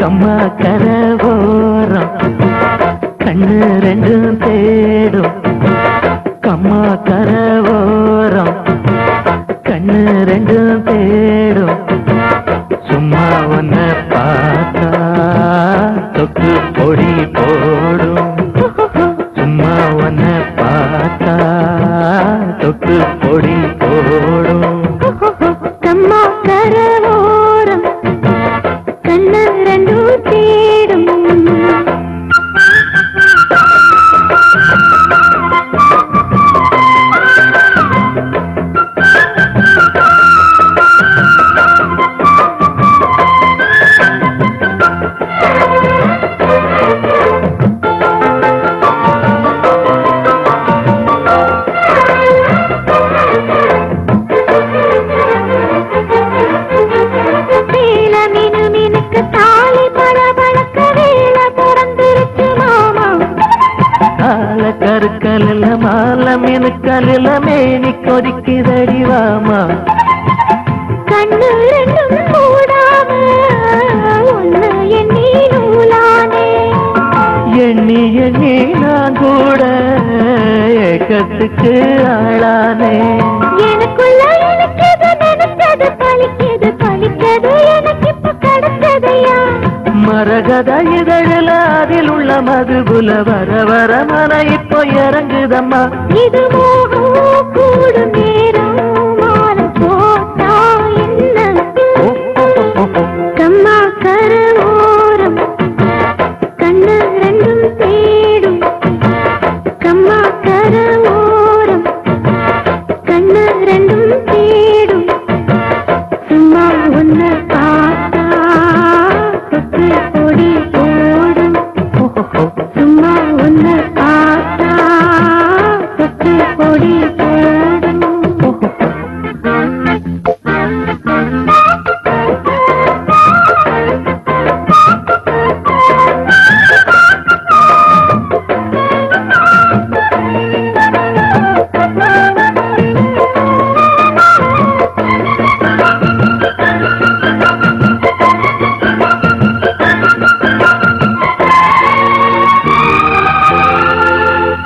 கம்மா கரவோரம் கண்ணு ரெண்டும் தேடும். கம்மா கரவோரம் கண்ணு ரெண்டும் தேடும். சும்மா ஒன்ன பார்த்தா தொக்கு பொடி போடும். கருக்கலில் மால மினுக்கலில் மேனி கொதிக்குதடி வாமா கண்ணு ரெண்டும் கூடாம ஒண்ணு எண்ணி நூலானே எண்ணி எண்ணி நான் கூட ஏக்கத்துக்கு ஆளானே எனக்குள்ள மரகத இதழில் அதில் உள்ள மதுபுல வர வர மன இப்போ இறங்குதம்மா. இது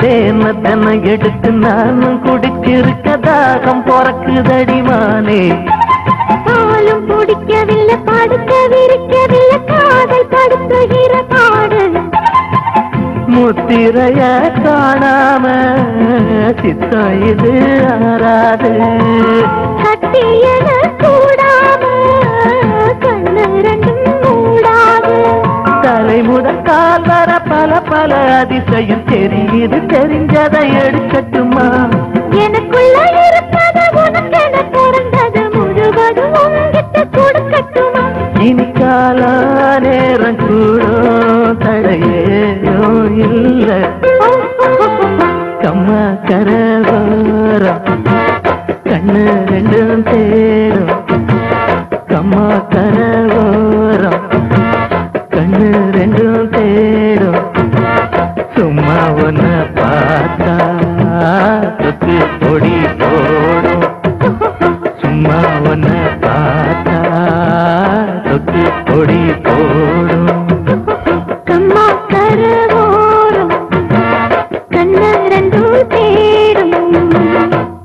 தேன தென்னை எடுத்து நானும் குடிச்சிருக்க தாகம் பொறக்குதடி மானே. பாலும் பிடிக்கவில்லை படுக்க விரிக்கவில்லை காதல் படுத்துகிற பாடு. முத்திரைய காணாம சித்தம் இது ஆறாது. கட்டியன கூடாம அதிசயம் தெரியுது தெரிஞ்சதை எடுக்கட்டுமா? எனக்குள்ள இருப்பது உனக்கென பிறந்தது முழுவதும் உங்கிட்ட கொடுக்கட்டுமா? இனி கால நேரம் கூடும் தடையேயோ இல்ல. கம்மா கரவோரம் கண்ணு ரெண்டும் தேடும் கம்மா